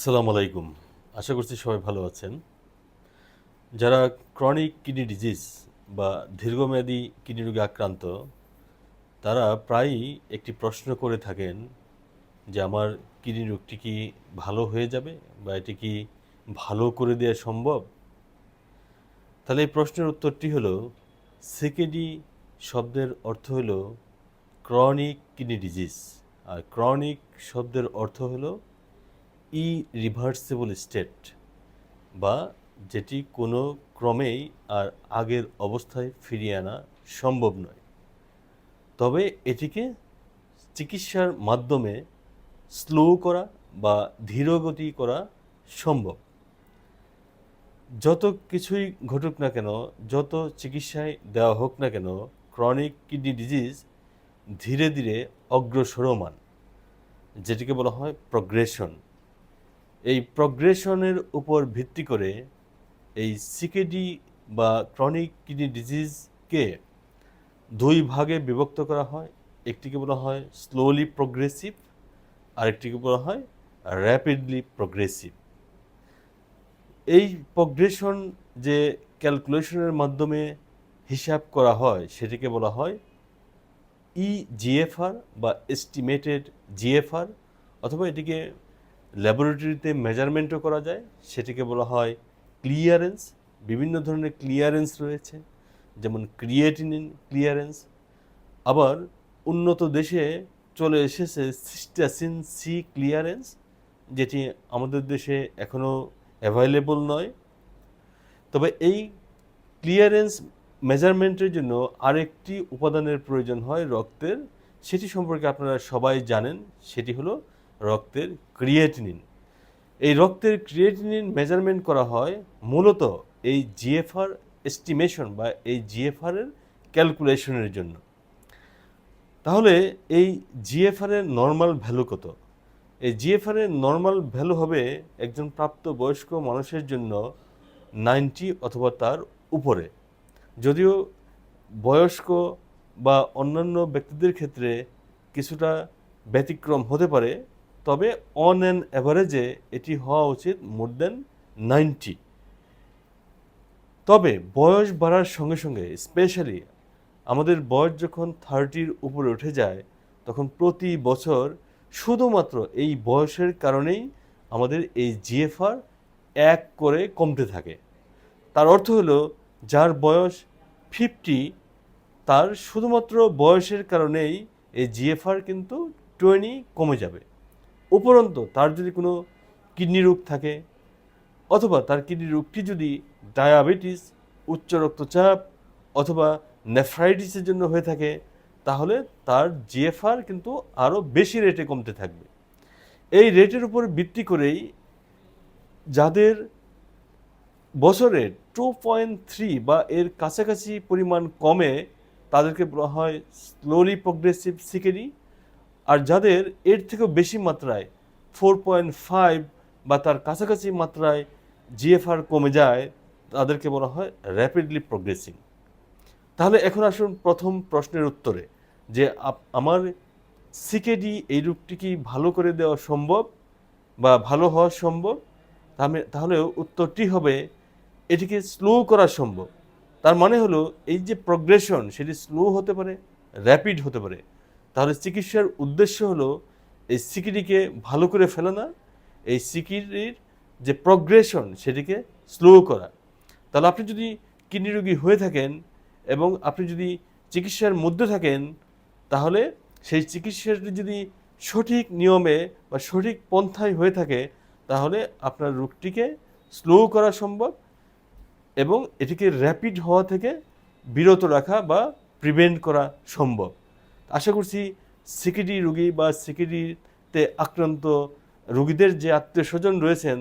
আসসালামু আলাইকুম। আশা করছি সবাই ভালো আছেন। যারা ক্রনিক কিডনি ডিজিজ বা দীর্ঘমেয়াদী কিডনি রোগে আক্রান্ত, তারা প্রায়ই একটি প্রশ্ন করে থাকেন যে, আমার কিডনি রোগটি কি ভালো হয়ে যাবে বা এটি কি ভালো করে দেওয়া সম্ভব? তাহলে এই প্রশ্নের উত্তরটি হলো, সিকেডি শব্দের অর্থ হলো ক্রনিক কিডনি ডিজিজ আর ক্রনিক শব্দের অর্থ হলো ই রিভার্সেবল স্টেট বা যেটি কোনো ক্রমেই আর আগের অবস্থায় ফিরিয়ে আনা সম্ভব নয়। তবে এটিকে চিকিৎসার মাধ্যমে স্লো করা বা ধীরগতি করা সম্ভব। যত কিছুই ঘটুক না কেন, যত চিকিৎসায় দেওয়া হোক না কেন ক্রনিক কিডনি ডিজিজ ধীরে ধীরে অগ্রসরমান, যেটিকে বলা হয় প্রগ্রেশন এই প্রগ্রেশনের উপর ভিত্তি করে এই সিকেডি বা ক্রনিক কিডনি ডিজিজকে দুই ভাগে বিভক্ত করা হয়। একটিকে বলা হয় স্লোলি প্রগ্রেসিভ আরেকটিকে বলা হয় র্যাপিডলি প্রগ্রেসিভ এই প্রগ্রেশন যে ক্যালকুলেশনের মাধ্যমে হিসাব করা হয়, সেটিকে বলা হয় ই জিএফআর বা এস্টিমেটেড জিএফআর অথবা এটিকে ল্যাবরেটরিতে মেজারমেন্টও করা যায়। সেটিকে বলা হয় ক্লিয়ারেন্স বিভিন্ন ধরনের ক্লিয়ারেন্স রয়েছে, যেমন ক্রিয়েটিনিন ক্লিয়ারেন্স আবার উন্নত দেশে চলে এসেছে সিস্টাসিন সি ক্লিয়ারেন্স যেটি আমাদের দেশে এখনও অ্যাভেলেবল নয়। তবে এই ক্লিয়ারেন্স মেজারমেন্টের জন্য আরেকটি উপাদানের প্রয়োজন হয় রক্তের। সেটি সম্পর্কে আপনারা সবাই জানেন। সেটি হলো রক্তের ক্রিয়েটিনিন এই রক্তের ক্রিয়েটিনিন মেজারমেন্ট করা হয় মূলত এই জিএফআর এস্টিমেশন বা এই জিএফআর এর ক্যালকুলেশনের জন্য। তাহলে এই জিএফআর এর নর্মাল ভ্যালু কত? এই জিএফআর এর নর্মাল ভ্যালু হবে একজন প্রাপ্ত বয়স্ক মানুষের জন্য নাইনটি অথবা তার উপরে। যদিও বয়স্ক বা অন্যান্য ব্যক্তিদের ক্ষেত্রে কিছুটা ব্যতিক্রম হতে পারে তবে অন অ্যান অ্যাভারেজে এটি হওয়া উচিত মোর দেন নাইনটি তবে বয়স বাড়ার সঙ্গে সঙ্গে স্পেশালি আমাদের বয়স যখন থার্টির উপরে উঠে যায়, তখন প্রতি বছর শুধুমাত্র এই বয়সের কারণেই আমাদের এই জিএফআর এক করে কমতে থাকে। তার অর্থ হলো যার বয়স ফিফটি তার শুধুমাত্র বয়সের কারণেই এই জিএফআর কিন্তু টোয়েনি কমে যাবে। উপরন্ত তার যদি কোনো কিডনি রোগ থাকে অথবা তার কিডনি রোগটি যদি ডায়াবেটিস, উচ্চ রক্তচাপ অথবা নেফ্রাইটিসের জন্য হয়ে থাকে, তাহলে তার জিএফআর কিন্তু আরও বেশি রেটে কমতে থাকবে। এই রেটের উপর ভিত্তি করেই যাদের বছরে টু পয়েন্ট থ্রি বা এর কাছাকাছি পরিমাণ কমে, তাদেরকে বলা হয় স্লোলি প্রগ্রেসিভ সিকেরি আর যাদের এর থেকেও বেশি মাত্রায় ফোর পয়েন্ট ফাইভ বা তার কাছাকাছি মাত্রায় জিএফআর কমে যায়, তাদেরকে বলা হয় র্যাপিডলি প্রগ্রেসিং তাহলে এখন আসুন প্রথম প্রশ্নের উত্তরে, যে আমার সিকেডি এই রূপটি কি ভালো করে দেওয়া সম্ভব বা ভালো হওয়া সম্ভব? তাহলে উত্তরটি হবে, এটিকে স্লো করা সম্ভব। তার মানে হলো, এই যে প্রগ্রেশন সেটি স্লো হতে পারে র্যাপিড হতে পারে। তাহলে চিকিৎসার উদ্দেশ্য হলো এই সিকিটিকে ভালো করে ফেলা না এই সিকিটির যে প্রগ্রেশন সেটিকে স্লো করা। তাহলে আপনি যদি কিডনি রোগী হয়ে থাকেন এবং আপনি যদি চিকিৎসার মধ্যে থাকেন, তাহলে সেই চিকিৎসাটি যদি সঠিক নিয়মে বা সঠিক পন্থায় হয়ে থাকে, তাহলে আপনার রোগটিকে স্লো করা সম্ভব এবং এটিকে র্যাপিড হওয়া থেকে বিরত রাখা বা প্রিভেন্ট করা সম্ভব। আশা করছি সিকিডি রোগী বা সিকিডিতে আক্রান্ত রোগীদের যে আত্মীয় স্বজন রয়েছেন,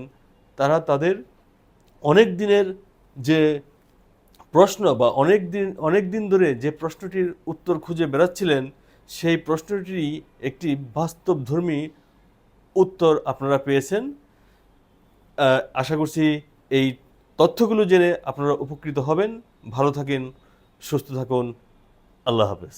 তারা তাদের অনেক দিনের যে প্রশ্ন বা অনেক দিন অনেক দিন ধরে যে প্রশ্নটির উত্তর খুঁজে বেড়াচ্ছিলেন, সেই প্রশ্নটিরই একটি বাস্তবধর্মী উত্তর আপনারা পেয়েছেন। আশা করছি এই তথ্যগুলো জেনে আপনারা উপকৃত হবেন। ভালো থাকেন, সুস্থ থাকুন। আল্লাহ হাফেজ।